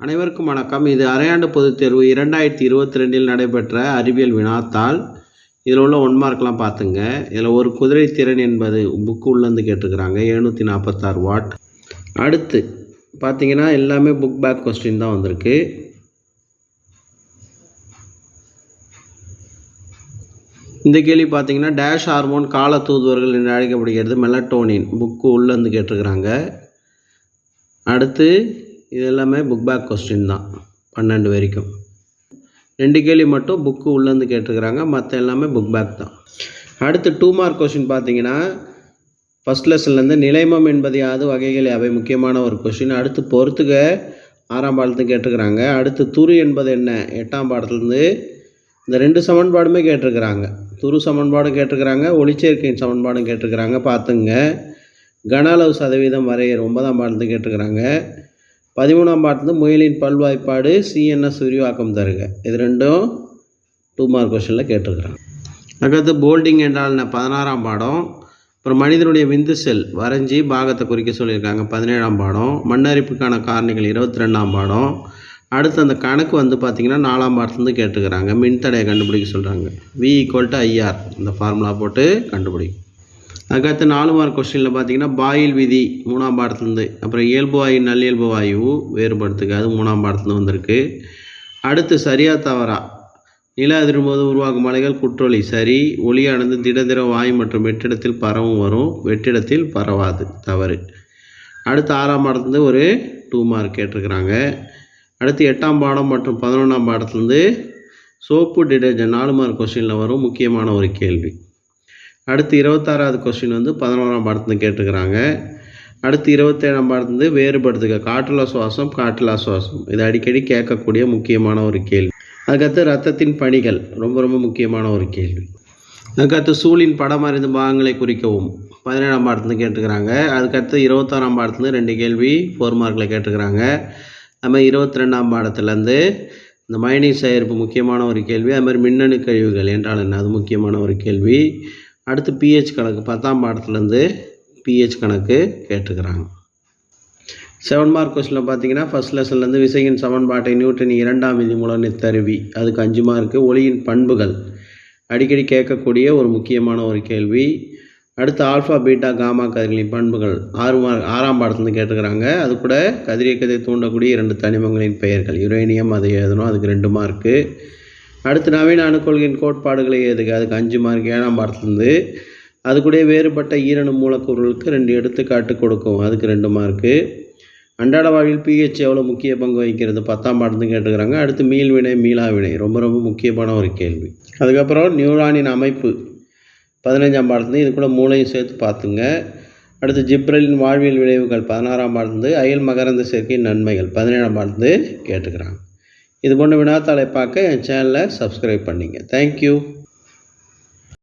அனைவருக்கும் வணக்கம். இது அரையாண்டு பொதுத் தேர்வு இரண்டாயிரத்தி இருபத்தி ரெண்டில் நடைபெற்ற அறிவியல் வினாத்தாள் இதில் உள்ள ஒன் மார்க்லாம் பார்த்துங்க. இதில் ஒரு குதிரை திறன் என்பது புக்கு உள்ளேருந்து கேட்டிருக்கிறாங்க. எழுநூற்றி நாற்பத்தாறு வாட் அடுத்து பார்த்தீங்கன்னா எல்லாமே புக் பேக் கொஸ்டின் தான் வந்திருக்கு. இந்த கேள்வி பார்த்தீங்கன்னா டேஷ் ஹார்மோன் கால தூதுவர்கள் என்று அழைக்கப்படுகிறது மெலட்டோனின் புக்கு உள்ளேருந்து கேட்டிருக்கிறாங்க. அடுத்து இது எல்லாமே புக் பேக் கொஸ்டின் தான் பன்னெண்டு வரைக்கும். ரெண்டு கேள்வி மட்டும் புக்கு உள்ளேருந்து கேட்டிருக்கிறாங்க மற்ற எல்லாமே புக் பேக் தான். அடுத்து டூ மார்க் கொஸ்டின் பார்த்தீங்கன்னா ஃபஸ்ட் லெசன்லேருந்து நிலைமம் என்பது யாது வகைகள் அவை முக்கியமான ஒரு கொஸ்டின் அடுத்து பொறுத்துக ஆறாம் பாடத்துக்கு கேட்டிருக்கிறாங்க. அடுத்து துரு என்பது என்ன? எட்டாம் பாடத்துலேருந்து இந்த ரெண்டு சமன்பாடுமே கேட்டிருக்கிறாங்க. துரு சமன்பாடும் கேட்டிருக்கிறாங்க ஒளிச்சேர்க்கையின் சமன்பாடும் கேட்டிருக்கிறாங்க. பார்த்துங்க. கன அளவு சதவீதம் வரைய ஒன்பதாம் பாடத்துக்கு கேட்டிருக்கிறாங்க. பதிமூணாம் பாட்டிலேருந்து முயலின் பல்வாய்ப்பாடு சிஎன்எஸ் விரிவாக்கம் தருக. இது ரெண்டும் டூ மார்க் கொஷனில் கேட்டிருக்கிறாங்க. அதுக்கடுத்து போல்டிங் என்றால் பதினாறாம் பாடம். அப்புறம் மனிதனுடைய விந்து செல் வரைஞ்சி பாகத்தை குறிக்க சொல்லியிருக்காங்க. பதினேழாம் பாடம். மண்ணரிப்புக்கான காரணிகள் இருபத்தி ரெண்டாம் பாடம். அடுத்து அந்த கணக்கு வந்து பார்த்திங்கன்னா நாலாம் பாடத்துலேருந்து கேட்டுக்கிறாங்க மின்தடையை கண்டுபிடிக்க சொல்கிறாங்க வி ஈக்குவல் டு ஐஆர் இந்த ஃபார்முலா போட்டு கண்டுபிடிக்கும். அதுக்கடுத்து நாலு மார்க் கொஸ்டினில் பார்த்தீங்கன்னா பாயில் விதி மூணாம் பாடத்துலேருந்து அப்புறம் இயல்பு வாயு நல்லியல்பு வாயு வேறுபடுத்துக்கு அது மூணாம் பாடத்துலேருந்து வந்திருக்கு. அடுத்து சரியா தவறா? நில அதிரும்போது உருவாகும் மலைகள் குற்றொலி. சரி ஒளியானது திடதிர வாயு மற்றும் வெற்றிடத்தில் பரவும் வரும். வெற்றிடத்தில் பரவாது தவறு. அடுத்து ஆறாம் பாடத்துலேருந்து ஒரு டூ மார்க் கேட்டிருக்கிறாங்க. அடுத்து எட்டாம் பாடம் மற்றும் பதினொன்றாம் பாடத்துலேருந்து சோப்பு டிடர்ஜென்ட் நாலு மார்க் கொஸ்டினில் வரும். முக்கியமான ஒரு கேள்வி. அடுத்து இருபத்தாறாவது கொஸ்டின் வந்து பதினோராம் பாடத்துலேருந்து கேட்டிருக்கிறாங்க. அடுத்து இருபத்தேழாம் பாடத்துலேருந்து வேறுபடுத்துக. காற்றுலா சுவாசம் காற்றுலா சுவாசம். இது அடிக்கடி கேட்கக்கூடிய முக்கியமான ஒரு கேள்வி. அதுக்கடுத்து ரத்தத்தின் பணிகள். ரொம்ப ரொம்ப முக்கியமான ஒரு கேள்வி. அதுக்கடுத்து சூழின் படம் அறிந்த பாகங்களை குறிக்கவும். பதினேழாம் பாடத்துலேருந்து கேட்டுக்கிறாங்க அதுக்கடுத்து இருபத்தாறாம் பாடத்துலேருந்து ரெண்டு கேள்வி ஃபோர் மார்க்கில் கேட்டுக்கிறாங்க அது மாதிரி இருபத்தி ரெண்டாம் பாடத்துலேருந்து இந்த மைனிங் சேகரிப்பு முக்கியமான ஒரு கேள்வி அதுமாதிரி மின்னணு கழிவுகள் என்றால் என்ன? அது முக்கியமான ஒரு கேள்வி. அடுத்து பிஹெச் கணக்கு பத்தாம் பாடத்துலேருந்து பிஹெச் கணக்கு கேட்டுக்கிறாங்க. செவன் மார்க் கொஸ்டினில் பார்த்தீங்கன்னா ஃபஸ்ட் லெசன்லேருந்து விசையின் சமன்பாட்டை நியூட்டன் இரண்டாம் விதி மூலம் நித்தருவி. அதுக்கு அஞ்சு மார்க்கு ஒளியின் பண்புகள். அடிக்கடி கேட்கக்கூடிய ஒரு முக்கியமான ஒரு கேள்வி. அடுத்து ஆல்ஃபா பீட்டா காமா கதிர்களின் பண்புகள். ஆறு மார்க் ஆறாம் பாடத்துலேருந்து கேட்டுக்கிறாங்க. அது கூட கதிரியக்கத்தை தூண்டக்கூடிய இரண்டு தனிமங்களின் பெயர்கள். யுரேனியம் அதை எழுதணும். அதுக்கு ரெண்டு மார்க்கு அடுத்து நவீன அணுக்கொள்கையின் கோட்பாடுகளை எதுக்கு அதுக்கு அஞ்சு மார்க் ஏழாம் பாடத்துலேருந்து. அது கூட வேறுபட்ட ஈரணு மூலக்கூறுகளுக்கு ரெண்டு எடுத்துக்காட்டு கொடுக்கும். அதுக்கு ரெண்டு மார்க்கு அன்றாட வாழ்வில் பிஹெச் எவ்வளோ முக்கிய பங்கு வகிக்கிறது? பத்தாம் பாடத்துக்கு கேட்டுக்கிறாங்க அடுத்து மீள்வினை மீளா வினை. ரொம்ப ரொம்ப முக்கியமான ஒரு கேள்வி. அதுக்கப்புறம் நியூரானின் அமைப்பு. பதினஞ்சாம் பாடத்துலேருந்து இது கூட மூளையும் சேர்த்து பார்த்துங்க. அடுத்து ஜிப்ரலின் வாழ்வியல் விளைவுகள். பதினாறாம் பாடத்துலேருந்து அயல் மகரந்த சேர்க்கையின் நன்மைகள். பதினேழாம் பாடத்துலேருந்து கேட்டுக்கிறாங்க இது போன்ற வினாத்தாளை பார்க்க என் சேனலை சப்ஸ்கிரைப் பண்ணிங்க. தேங்க்யூ